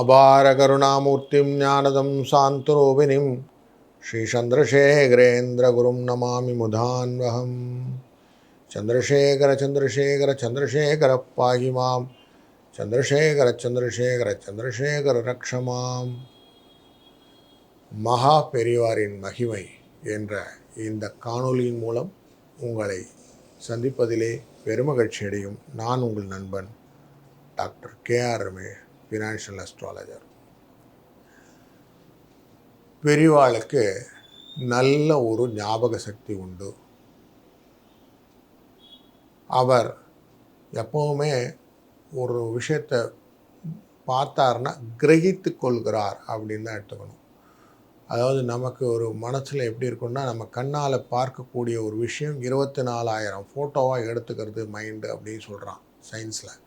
அபார கருணாமூர்த்திம் ஞானதம் சாந்தரூபிணிம் ஸ்ரீசந்திரசேகரேந்திரகுரும் நமாமி முதான்வகம் சந்திரசேகர சந்திரசேகர சந்திரசேகர பாகி மாம். சந்திரசேகர சந்திரசேகர சந்திரசேகர ரக்ஷமாம் மகா பெரியவாரின் மகிமை என்ற இந்த காணொலியின் மூலம் உங்களை சந்திப்பதிலே பெருமகிழ்ச்சி அடையும் நான் உங்கள் நண்பன் doctor K R Ramesh. Financial astrologer பெரியவாளுக்கு நல்ல ஒரு ஞாபக சக்தி உண்டு. அவர் எப்பவுமே ஒரு விஷயத்தை பார்த்தாருன்னா கிரகித்து கொள்கிறார் அப்படின்னு தான் எடுத்துக்கணும். அதாவது நமக்கு ஒரு மனசில் எப்படி இருக்குன்னா நம்ம கண்ணால் பார்க்கக்கூடிய ஒரு விஷயம் இருபத்தி நாலாயிரம் ஃபோட்டோவாக எடுத்துக்கிறது மைண்டு அப்படின்னு சொல்கிறான் சயின்ஸில்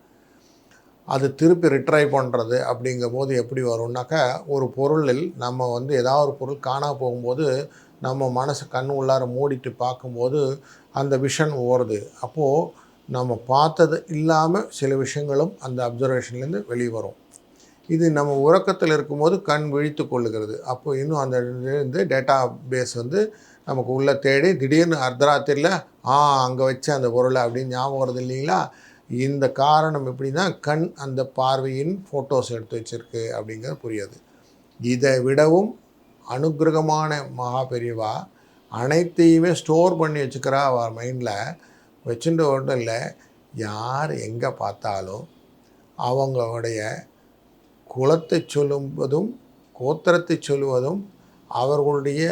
அது திருப்பி ரிட்ரை பண்ணுறது அப்படிங்கும் போது எப்படி வரும்னாக்கா ஒரு பொருளில் நம்ம வந்து ஏதாவது ஒரு பொருள் காணா போகும்போது நம்ம மனசு கண் உள்ளார மூடிட்டு பார்க்கும்போது அந்த விஷன் ஓடுது அப்போது நம்ம பார்த்தது இல்லாமல் சில விஷயங்களும் அந்த அப்சர்வேஷன்லேருந்து வெளியே வரும். இது நம்ம உறக்கத்தில் இருக்கும்போது கண் விழித்து கொள்ளுகிறது. அப்போ இன்னும் அந்த இருந்து டேட்டா பேஸ் வந்து நமக்கு உள்ளே தேடி திடீர்னு அர்த்தராத்திரியில் ஆ அங்கே வச்ச அந்த பொருளை அப்படின்னு ஞாபகம் வருது இல்லைங்களா? இந்த காரணம் எப்படின்னா கண் அந்த பார்வையின் ஃபோட்டோஸ் எடுத்து வச்சிருக்கு அப்படிங்கிறது புரியாது. இதை விடவும் அனுகிரகமான மகா பெரியவா அனைத்தையுமே ஸ்டோர் பண்ணி வச்சுக்கிறா அவர் மைண்டில் வச்சுட்டு ஒன்றும் இல்லை யார் எங்கே பார்த்தாலும் அவங்களுடைய குலத்தை சொல்லுவதும் கோத்திரத்தை சொல்லுவதும் அவர்களுடைய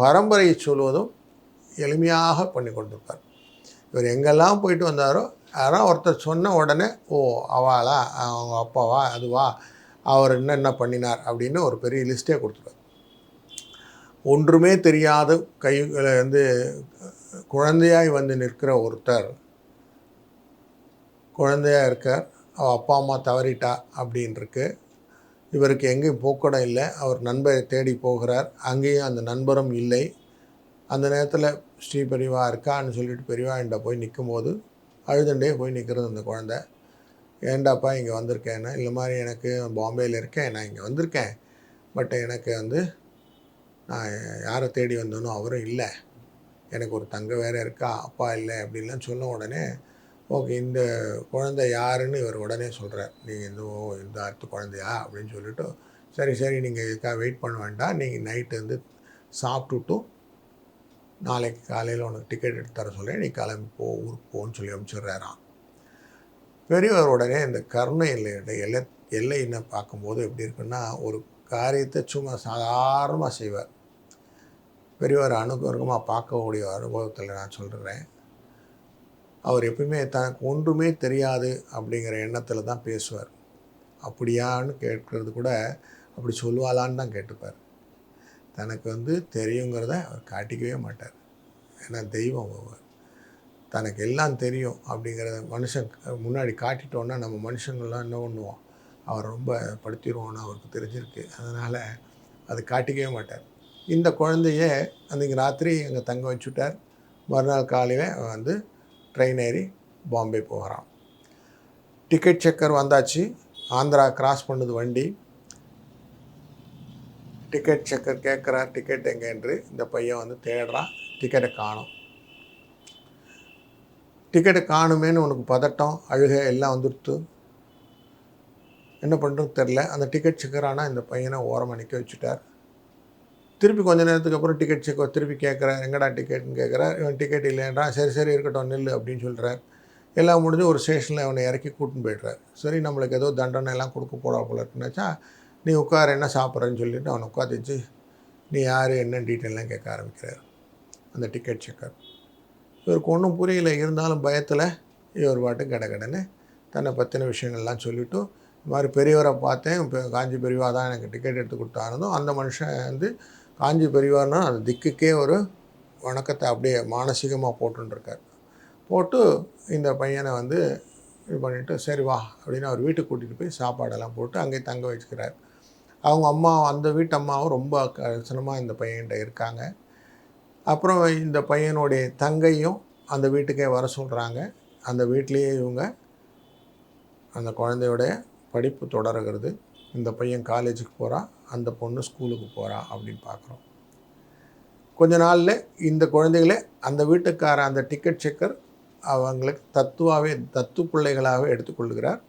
பரம்பரையை சொல்வதும் எளிமையாக பண்ணி கொண்டிருப்பார். இவர் எங்கெல்லாம் போயிட்டு வந்தாரோ அதனால் ஒருத்தர் சொன்ன உடனே ஓ அவாளா? அவங்க அப்பாவா? அதுவா? அவர் என்னென்ன பண்ணினார்? அப்படின்னு ஒரு பெரிய லிஸ்ட்டே கொடுத்துருவார் ஒன்றுமே தெரியாத கைகளை வந்து குழந்தையாய் வந்து நிற்கிற ஒருத்தர் குழந்தையாக இருக்கார் அவள் அப்பா அம்மா தவறிட்டா அப்படின்ருக்கு. இவருக்கு எங்கேயும் போக்கடம் இல்லை. அவர் நண்பரை தேடி போகிறார். அங்கேயும் அந்த நண்பரும் இல்லை. அந்த நேரத்தில் ஸ்ரீ பெரியவா இருக்கான்னு சொல்லிட்டு பெரியவா என்கிட்ட போய் நிற்கும் போது அழுதுண்டே போய் நிற்கிறது அந்த குழந்த. ஏண்டாப்பா இங்கே வந்திருக்கேன்னா? இல்லை மாதிரி எனக்கு பாம்பேயில் இருக்கேன் நான் இங்கே வந்திருக்கேன். பட் எனக்கு வந்து நான் யாரை தேடி வந்தேனோ அவரும் இல்லை. எனக்கு ஒரு தங்க வேறு இருக்கா அப்பா இல்லை அப்படின்லாம் சொன்ன உடனே ஓகே இந்த குழந்தை யாருன்னு இவர் உடனே சொல்கிறார் நீங்கள் இந்த ஓ இந்த அடுத்த குழந்தையா? அப்படின்னு சொல்லிட்டு சரி சரி நீங்கள் இதுக்காக வெயிட் பண்ண வேண்டாம். நீங்கள் நைட்டு வந்து சாப்பிட்டுட்டும் நாளைக்கு காலையில் உனக்கு டிக்கெட் எடுத்து தர சொல்ல நீ கிளம்பி போ ஊருக்கு போன்னு சொல்லி அனுப்பிச்சிடுறாராம். பெரியவர் உடனே இந்த கருணை எல்லையோட எல்லை எல்லைன்னு பார்க்கும்போது எப்படி இருக்குன்னா ஒரு காரியத்தை சும்மா சாதாரணமாக செய்வார். பெரியவர் அனுகிரகமாக பார்க்கக்கூடிய அனுபவத்தில் நான் சொல்கிறேன் அவர் எப்பயுமே தனக்கு ஒன்றுமே தெரியாது அப்படிங்கிற எண்ணத்தில் தான் பேசுவார். அப்படியான்னு கேட்கறது கூட அப்படி சொல்லுவாளான்னு தான் கேட்டுப்பார். தனக்கு வந்து தெரியுங்கிறத அவர் காட்டிக்கவே மாட்டார். ஏன்னா தெய்வம் அவர். தனக்கு எல்லாம் தெரியும் அப்படிங்கிறத மனுஷன் முன்னாடி காட்டிட்டோன்னா நம்ம மனுஷங்கள்லாம் என்ன பண்ணுவோம்? அவர் ரொம்ப படுத்திடுவோன்னு அவருக்கு தெரிஞ்சிருக்கு. அதனால் அது காட்டிக்கவே மாட்டார். இந்த குழந்தைய அன்றைக்கி ராத்திரி அங்கே தங்க வச்சுட்டார். மறுநாள் காலையில் வந்து ட்ரெயின் ஏறி பாம்பே போகிறான். டிக்கெட் செக்கர் வந்தாச்சு. ஆந்திரா கிராஸ் பண்ணுது வண்டி. டிக்கெட் செக்கர் கேட்குறார் டிக்கெட் எங்கே என்று இந்த பையன் வந்து தேடுறான் டிக்கெட்டை காணும். டிக்கெட்டை காணுமேன்னு உனக்கு பதட்டம் அழுகை எல்லாம் வந்துடுத்து. என்ன பண்ணுறது தெரில அந்த டிக்கெட் செக்கரானால் இந்த பையனை ஓரமாக நிற்க வச்சுட்டார். திருப்பி கொஞ்ச நேரத்துக்கு அப்புறம் டிக்கெட் செக் திருப்பி கேட்குறேன் எங்கடா டிக்கெட்னு கேட்குறார். இவன் டிக்கெட் இல்லைன்றா சரி சரி இருக்கட்டும் நில்லு அப்படின்னு சொல்கிறார் எல்லாம் முடிஞ்சு ஒரு ஸ்டேஷனில் அவனை இறக்கி கூட்டின்னு போய்ட்றார். சரி நம்மளுக்கு ஏதோ தண்டனை எல்லாம் கொடுக்க போடா போல இருக்குன்னாச்சா நீ உட்கார என்ன சாப்பிட்றேன்னு சொல்லிட்டு அவனை உட்காந்துச்சு நீ யார் என்ன டீட்டெயிலாம் கேட்க ஆரம்பிக்கிறார் அந்த டிக்கெட் செக்கர் இவருக்கு ஒன்றும் புரியல. இருந்தாலும் பயத்தில் இவர் பாட்டு கடை கடன்னு தன்னை பற்றின விஷயங்கள்லாம் சொல்லிவிட்டு இந்த மாதிரி பெரியவரை பார்த்தேன். இப்போ காஞ்சி பெரியவா தான் எனக்கு டிக்கெட் எடுத்து கொடுத்தாருந்தோம் அந்த மனுஷன் வந்து காஞ்சி பெரியவார்னா அந்த திக்குக்கே ஒரு வணக்கத்தை அப்படியே மானசீகமாக போட்டுருக்கார் போட்டு இந்த பையனை வந்து இது பண்ணிவிட்டு சரி வா அப்படின்னு அவர் வீட்டுக்கு கூட்டிகிட்டு போய் சாப்பாடெல்லாம் போட்டு அங்கேயே தங்க வச்சுக்கிறார். அவங்க அம்மா அந்த வீட்டு அம்மாவும் ரொம்ப கசனமாக இந்த பையன்கிட்ட இருக்காங்க. அப்புறம் இந்த பையனுடைய தங்கையும் அந்த வீட்டுக்கே வர சொல்கிறாங்க அந்த வீட்லேயே இவங்க அந்த குழந்தையோடைய படிப்பு தொடருகிறது. இந்த பையன் காலேஜுக்கு போகிறான் அந்த பொண்ணு ஸ்கூலுக்கு போகிறா அப்படின்னு பார்க்குறோம். கொஞ்ச நாளில் இந்த குழந்தைகளை அந்த வீட்டுக்கார அந்த டிக்கெட் செக்கர் அவங்களுக்கு தத்துவாவே தத்து பிள்ளைகளாகவே எடுத்துக்கொள்கிறார்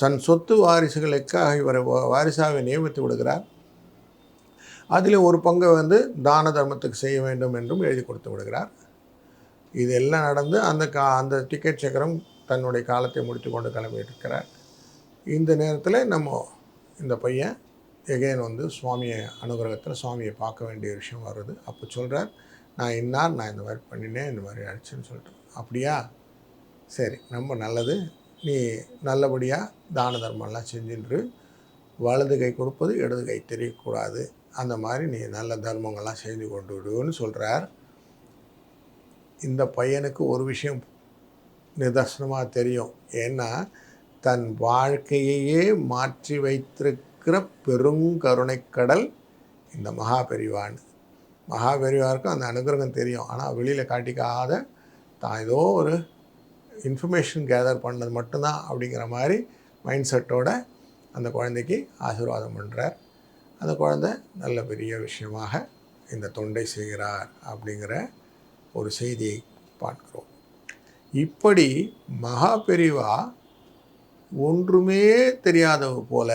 தன் சொத்து வாரிசுகளுக்காக இவரை வாரிசாக நியமித்து விடுகிறார். அதில் ஒரு பங்கை வந்து தான தர்மத்துக்கு செய்ய வேண்டும் என்றும் எழுதி கொடுத்து விடுகிறார். இதெல்லாம் நடந்து அந்த கா அந்த டிக்கெட் சக்கரம் தன்னுடைய காலத்தை முடித்து கொண்டு கிளம்பிட்டு இந்த நேரத்தில் நம்ம இந்த பையன் எகைன் வந்து சுவாமியை அனுகிரகத்தில் சுவாமியை பார்க்க வேண்டிய விஷயம் வருது. அப்போ சொல்கிறார் நான் இன்னார் நான் இந்த மாதிரி பண்ணினேன் இந்த மாதிரி அடிச்சுன்னு சொல்லிட்டு. அப்படியா? சரி ரொம்ப நல்லது. நீ நல்லபடியாக தான தர்மம்லாம் செஞ்சுட்டு வலது கை கொடுப்பது இடது கை தெரியக்கூடாது. அந்த மாதிரி நீ நல்ல தர்மங்கள்லாம் செஞ்சு கொண்டு விடுன்னு சொல்கிறார் இந்த பையனுக்கு ஒரு விஷயம் நிதர்சனமாக தெரியும். ஏன்னா தன் வாழ்க்கையையே மாற்றி வைத்திருக்கிற பெருங்கருணைக்கடல் இந்த மகாபெரிவான். மகாபெரிவாருக்கும் அந்த அனுகிரகம் தெரியும். ஆனால் வெளியில் காட்டிக்காத தான் ஏதோ ஒரு இன்ஃபர்மேஷன் கேதர் பண்ணது மட்டும்தான் அப்படிங்கிற மாதிரி மைண்ட் செட்டோட அந்த குழந்தைக்கு ஆசீர்வாதம் பண்ணுறார் அந்த குழந்தை நல்ல பெரிய விஷயமாக இந்த தொண்டை செய்கிறார் அப்படிங்கிற ஒரு செய்தியை பார்க்கிறோம். இப்படி மகா பெரிவா ஒன்றுமே தெரியாதவ போல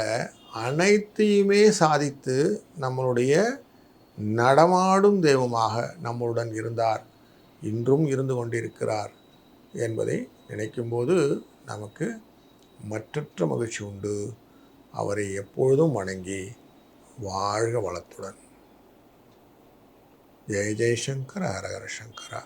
அனைத்தையுமே சாதித்து நம்மளுடைய நடமாடும் தெய்வமாக நம்மளுடன் இருந்தார். இன்றும் இருந்து கொண்டிருக்கிறார். என்பதை நினைக்கும்போது நமக்கு மற்றற்ற மகிழ்ச்சி உண்டு. அவரை எப்பொழுதும் வணங்கி வாழ்க வளத்துடன். ஜெய ஜெயசங்கர ஹரஹர சங்கரா.